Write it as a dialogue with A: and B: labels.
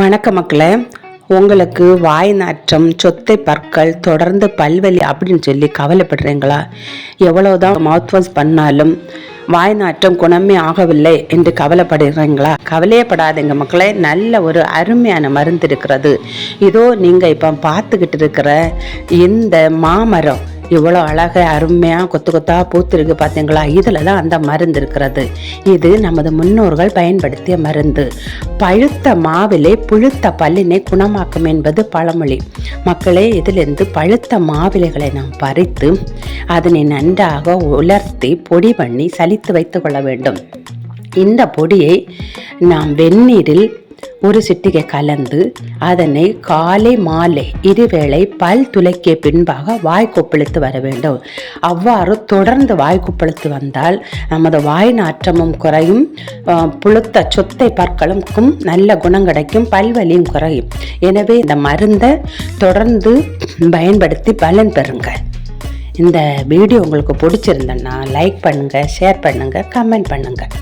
A: வணக்க மக்களே உங்களுக்கு வாய் நாற்றம் சொத்தை பற்கள் தொடர்ந்து பல்வலி அப்படின்னு சொல்லி கவலைப்படுறீங்களா? எவ்வளவுதான் மவுத் வாஷ் பண்ணாலும் வாய் நாற்றம் குணமே ஆகவில்லை என்று கவலைப்படுறீங்களா? கவலையப்படாதீங்க மக்களே நல்ல ஒரு அருமையான மருந்து இருக்கிறது. இதோ நீங்கள் இப்போ பார்த்துக்கிட்டு இருக்கிற இந்த மாமரம் இவ்வளோ அழகாக அருமையாக கொத்து கொத்தாக பூத்திருக்கு பார்த்தீங்களா இதில் தான் அந்த மருந்து இருக்கிறது. இது நமது முன்னோர்கள் பயன்படுத்திய மருந்து. பழுத்த மாவிலே புழுத்த பல்லினை குணமாக்கும் என்பது பழமொழி. மக்களே இதிலிருந்து பழுத்த மாவிலைகளை நாம் பறித்து அதனை நன்றாக உலர்த்தி பொடி பண்ணி சலித்து வைத்துக் கொள்ள வேண்டும். இந்த பொடியை நாம் வெந்நீரில் ஒரு சிட்டிகை கலந்து அதனை காலை மாலை இருவேளை பல் துளைக்கிய பின்பாக வாய் கொப்பளித்து வர வேண்டும். அவ்வாறு தொடர்ந்து வாய் கொப்பளித்து வந்தால் நமது வாய் நாற்றமும் குறையும் புழுத்த சொத்தை பற்களுக்கும் நல்ல குணம் கிடைக்கும் பல்வலியும் குறையும். எனவே இந்த மருந்தை தொடர்ந்து பயன்படுத்தி பலன் பெறுங்கள். இந்த வீடியோ உங்களுக்கு பிடிச்சிருந்தேன்னா லைக் பண்ணுங்கள் ஷேர் பண்ணுங்கள் கமெண்ட் பண்ணுங்கள்